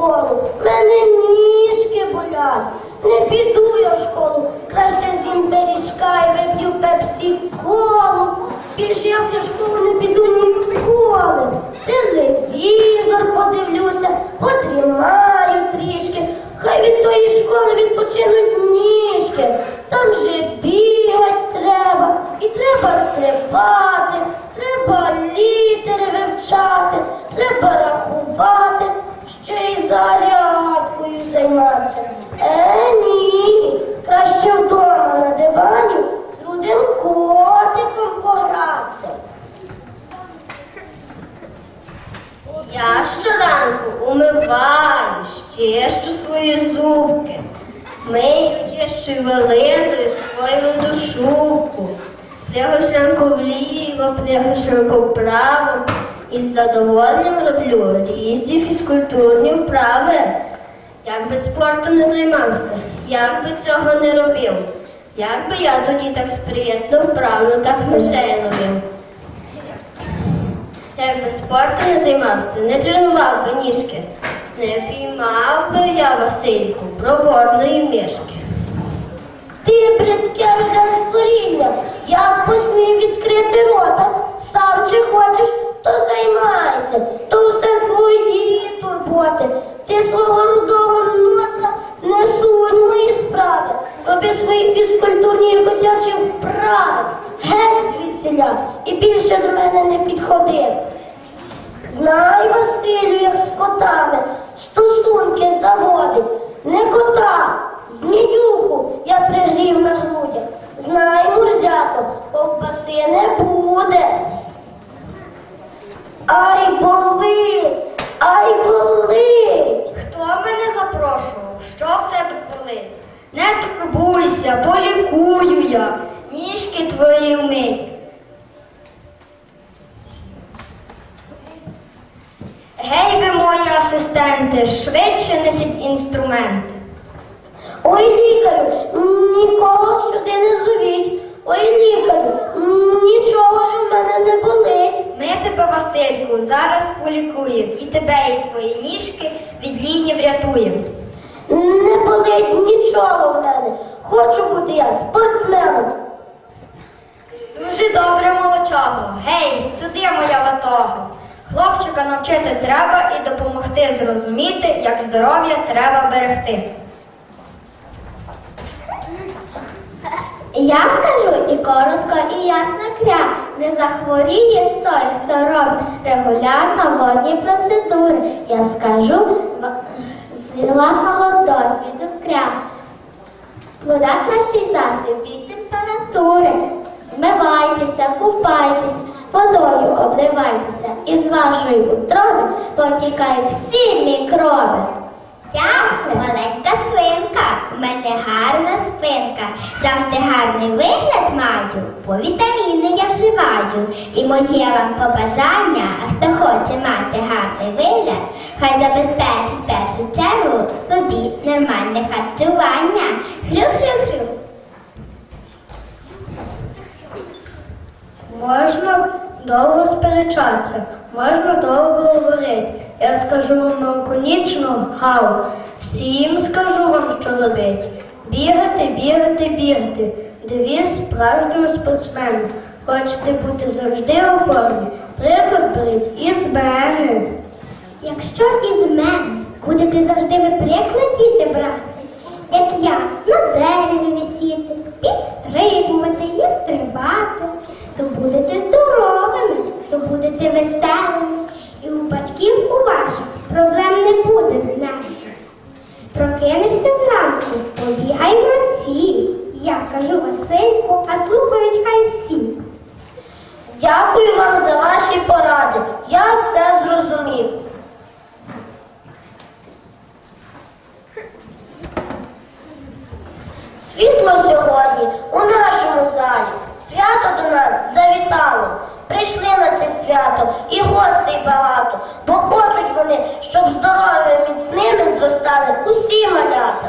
школу. Мене ніжки болять. Не піду я в школу. Краще з'їм пиріжка і вип'ю пепсі колу. Більше я в школу не піду ніколи. Телевізор подивлюся, потрімаю трішки. Хай від тої школи відпочинуть ніжки. Там же бігать треба, і треба стрибати, треба літери вивчати, треба рахувати, ще й зарядкою займатися. Е, ні, краще вдома на дивані з рудим котиком погратися. Я щоранку умиваю, чищу свої зубки, мию, чищу вилизую свою плягаю ранку вліво, ранку вправо і з задоволенням роблю різні фізкультурні вправи. Як би спортом не займався, як би цього не робив, як би я тоді так спритно, вправно, так мишей ловив. Якби спортом не займався, не тренував би ніжки, не піймав би я Васильку проворної мішки. Ти бридке роде створіння, як посмів відкрити рота, сам чи хочеш, то займайся, то все твої турботи. Ти свого рудого носа не сунь справи, роби свої фізкультурні і котячі вправи, геть звідсіля і більше до мене не підходи. Знай, Василю, як з котами стосунки заводить. Не кота, зміюку я пригрів на грудях. Знай, мурзято, ковбаси не буде. Ай, болить, ай, болить. Хто мене запрошував? Що в тебе болить? Не турбуйся, полікую я, ніжки твої вмить. Гей ви мої асистенти, швидше несіть інструменти. Ой, лікарю, нікого сюди не зовіть. Ой, лікарю, нічого ж в мене не болить. Ми тебе, Васильку, зараз полікуємо і тебе, і твої ніжки від лінії врятуємо. Не болить нічого в мене. Хочу бути я спортсменом. Дуже добре, молочого. Гей, сюди моя ватога. Хлопчика навчити треба і допомогти зрозуміти, як здоров'я треба берегти. Я скажу і коротко, і ясно кря. Не захворіє той, хто робить регулярно водні процедури. Я скажу з власного досвіду кря. Вода кращий засіб від температури. Вмивайтеся, купайтеся, водою обливайтеся. І з вашої утроби потікають всі мікроби. Я маленька свинка, у мене гарна спинка, завжди гарний вигляд маю, по вітаміни я вживаю. І моє вам побажання, хто хоче мати гарний вигляд, хай забезпечить в першу чергу собі нормальне харчування. Хрю-хрю-хрю. Можна довго сперечатися, можна довго говорити. Я скажу вам лаконічно гав. Всім скажу вам, що робити. Бігати, бігати, бігати. Девіз справжнього спортсмена. Хочете бути завжди у формі. Приклад беріть із мене. Якщо із мене будете завжди ви приклад діти брати, як я на дереві висіти, підстрибувати і стрибати, то будете здоровими, то будете веселими, і у батьків у ваших проблем не буде з нами. Прокинешся зранку, побігай в росі. Я кажу Васильку, а слухають хай всі. Дякую вам за ваші поради. Я все зрозумів. Світло сьогодні у нашому залі. Свято до нас це свято і гостей багато, бо хочуть вони, щоб здоров'я міцними зростали усі малята.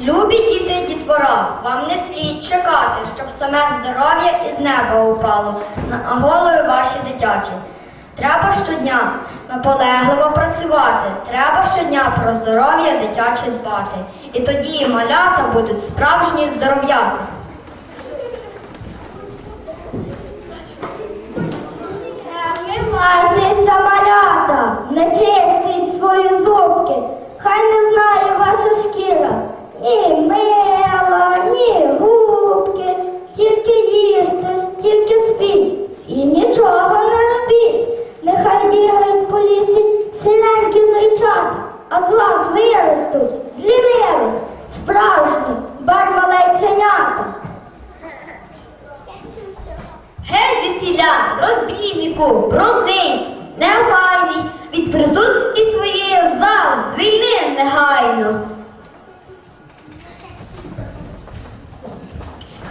Любі діти дітвора, вам не слід чекати, щоб саме здоров'я із неба упало на голови ваші дитячі. Треба щодня наполегливо працювати, треба щодня про здоров'я дитяче дбати. І тоді малята будуть справжні здоров'яти. Малята, не чистіть свої зубки, хай не знає ваша шкіра. Ні мила, ні губки, тільки їжте, тільки спіть і нічого не робіть. Нехай бігають по лісі ціленькі зайчата, а з вас виростуть з лінивих, справжні бармалейченята. Геть звідсіля, розбійнику, брудний, негайний, від присутності своєї в зал звільни негайно.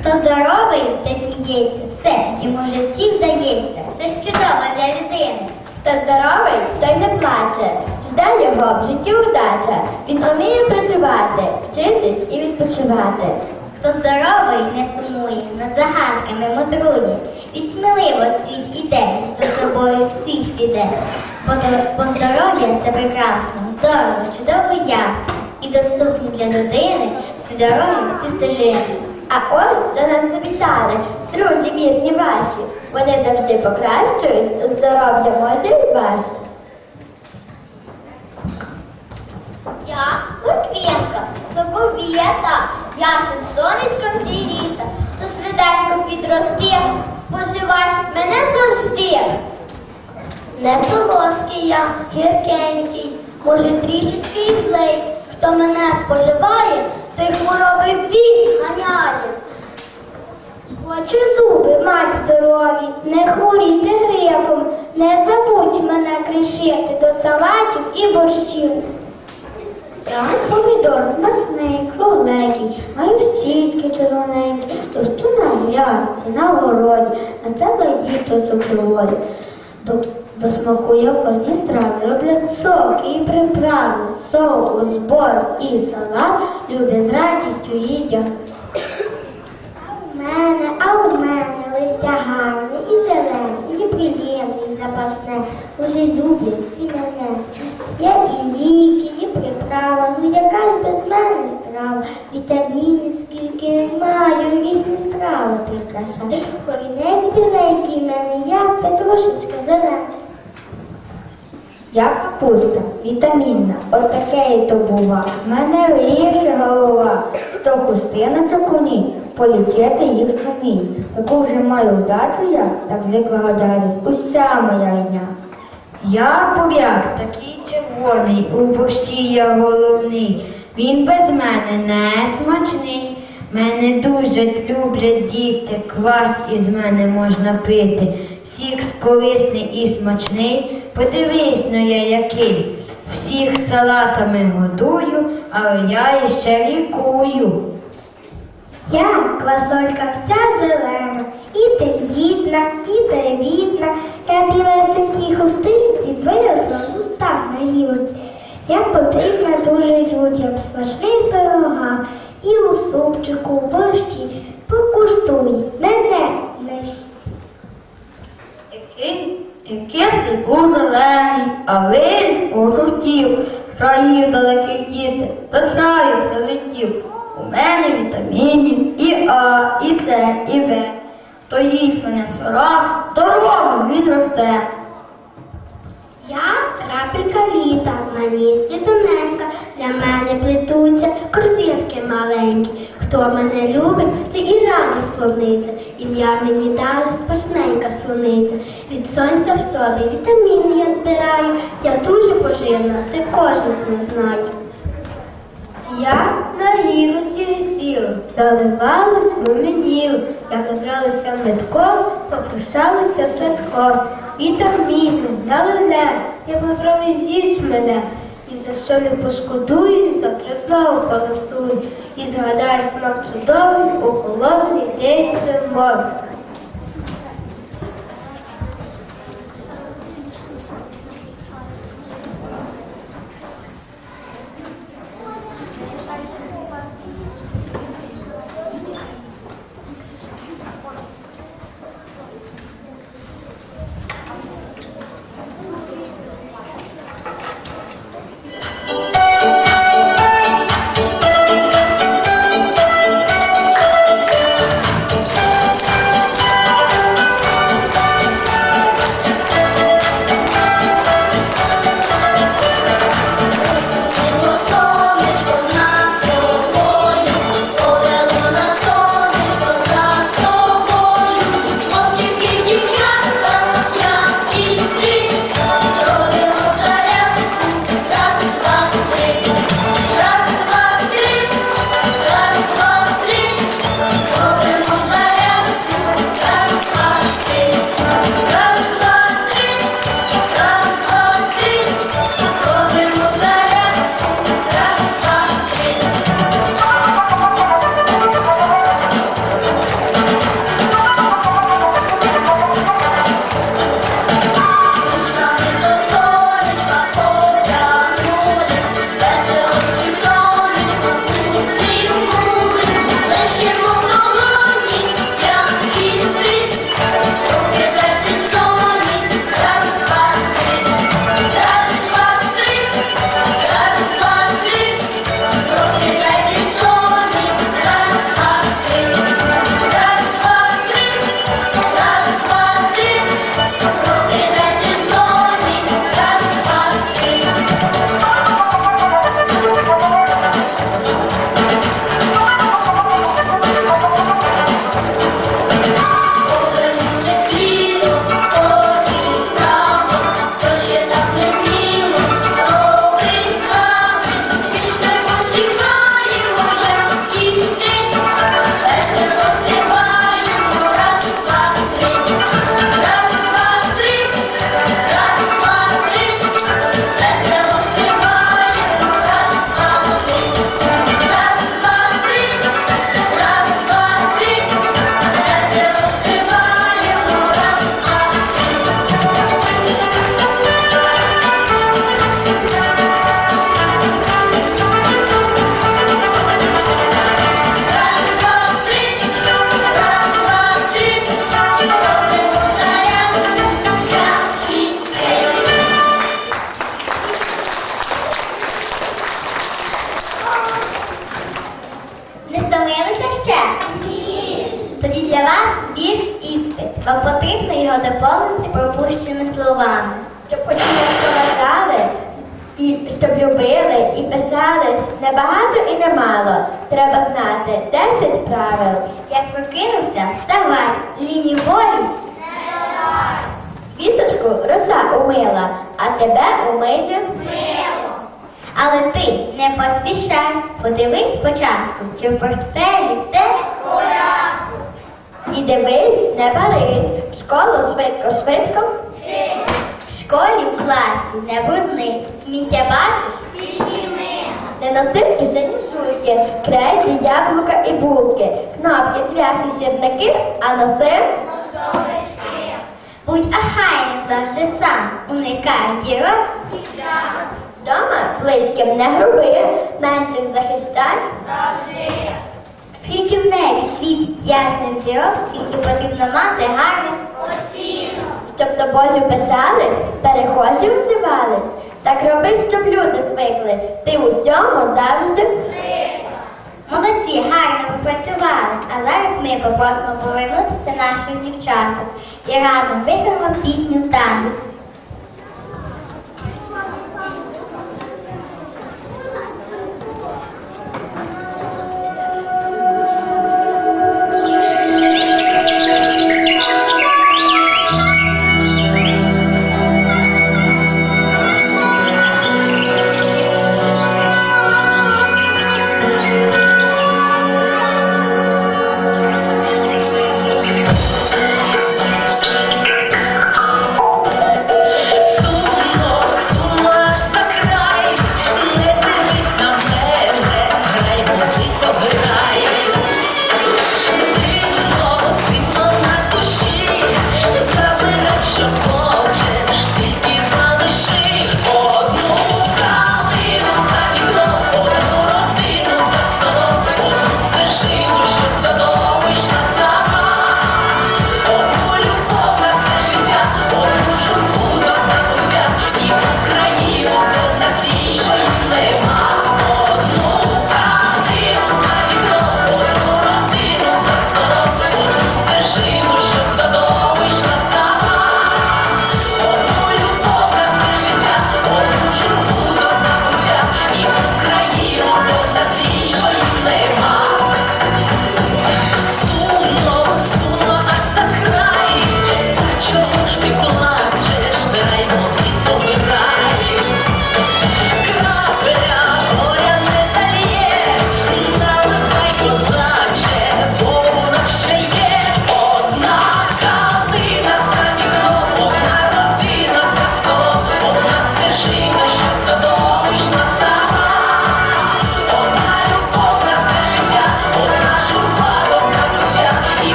Хто здоровий, той сміється, все, йому в житті вдається. Це ж чудово для людини. Хто здоровий, той не плаче. Жде його в житті удача. Він уміє працювати, вчитись і відпочивати. Хто здоровий, не сумує, над загадками мудрує. І сміливо світ іде, за собою всіх іде. Бо, до- бо здоров'я це прекрасно, здорово, чудово я. І доступні для людини ці дороги, ці стежини. А ось до нас завітали друзі вірні ваші. Вони завжди покращують здоров'я моє і ваше. Я Соквєнка, соковіта, ясним сонечком зігріта, що швиденько підрости, споживай мене завжди. Не солодкий я, гіркенький, може трішечки і злий. Хто мене споживає, той хвороби він ганяє. Хочу зуби мать здорові, не хворійте грипом, не забудь мене кришити до салатів і борщів. Так, помідор смачний, кругленький, маю стільки червоненькі, товсту на грядці, на городі, на стебла діточок проводять. До, смаку кожні страви роблять сок і приправи, соку, збор і салат люди з радістю їдять. А у мене, а у мене листя гарне і зелене, і приємне, і запашне, уже люблять всі мене. Я і ліки, і приправа, ну яка ж без мене страва, вітаміни скільки маю, різні страви прикрашаю. Корінець біленький мене, я петрушечка зелена. Я капуста, вітамінна, от таке і то бува. В мене лише голова, сто хустиночок у ній, полічити їх самі. Таку вже маю вдачу я, так звикла гадати, уся моя рідня. Я буряк, такий червоний, у борщі я головний. Він без мене не смачний. Мене дуже люблять діти, квас із мене можна пити. Сік корисний і смачний, подивись ну я який. Всіх салатами годую, але я іще лікую. Я квасолька вся зелена, і тендітна, і привітна, я білесенькій хустинці виросла в устах на. Я потрібна дуже людям в смачних пирогах і у супчику, в борщі. Покуштуй мене не Який був зелений, а весь пожовтів, з країв далеких діти, до краю прилетів. У мене вітамінів і А, і С, і В. То їсть мене сора, дорогу відросте. Я крапелька літа, на місці тоненька, для мене плетуться корзинки маленькі. Хто мене любить, той і радий вклониться. Ім'я мені дали спашненька суниця. Від сонця в собі вітамін я збираю. Я дуже поживна, це кожен з них знає. Я на гілці висіла, заливалась в меділу, як набралася метком, попрошалася садком. Вітаміни, налиле, я попробуй з'їсть мене, і за що не пошкодую, завтра знову полосую, і згадає смак чудовий у холодний день зимовий. Лінії волі. Віточку роса умила, а тебе умиє. Але ти не поспішай, подивись спочатку, чи в портфелі все І дивись, не барись, в школу швидко, швидко. в школі, в класі, не брудний. Сміття бачиш? Не носи в кишені жуйки, крейди, яблука і булки, кнопки, цвяхи, сірники, а Будь ахайним завжди сам, уникай дірок. Дома близьким не груби, менших захищай. Скільки в небі світ ясних зірок, скільки потрібно мати гарних. Щоб тобою пишались, перехожі взивались. Так роби, щоб люди звикли. Ти у всьому завжди. Молодці, гарно попрацювали. А зараз ми попросимо повернутися наших дівчаток і разом виграємо пісню танець.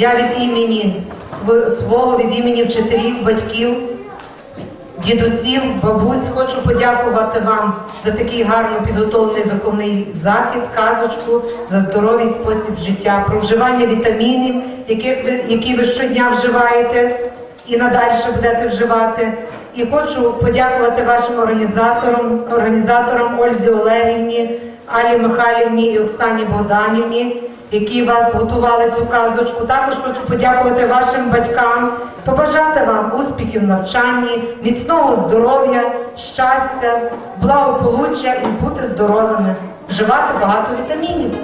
Я від імені свого, від імені вчителів, батьків, дідусів, бабусь хочу подякувати вам за такий гарно підготовлений виховний захід, казочку за здоровий спосіб життя, про вживання вітамінів, яких ви, які ви щодня вживаєте і надалі будете вживати. І хочу подякувати вашим організаторам, організаторам Ользі Олегівні, Алі Михайлівні і Оксані Богданівні, які вас готували цю казочку. Також хочу подякувати вашим батькам, побажати вам успіхів в навчанні, міцного здоров'я, щастя, благополуччя і бути здоровими, вживати багато вітамінів.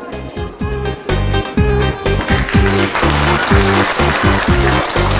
Thank you.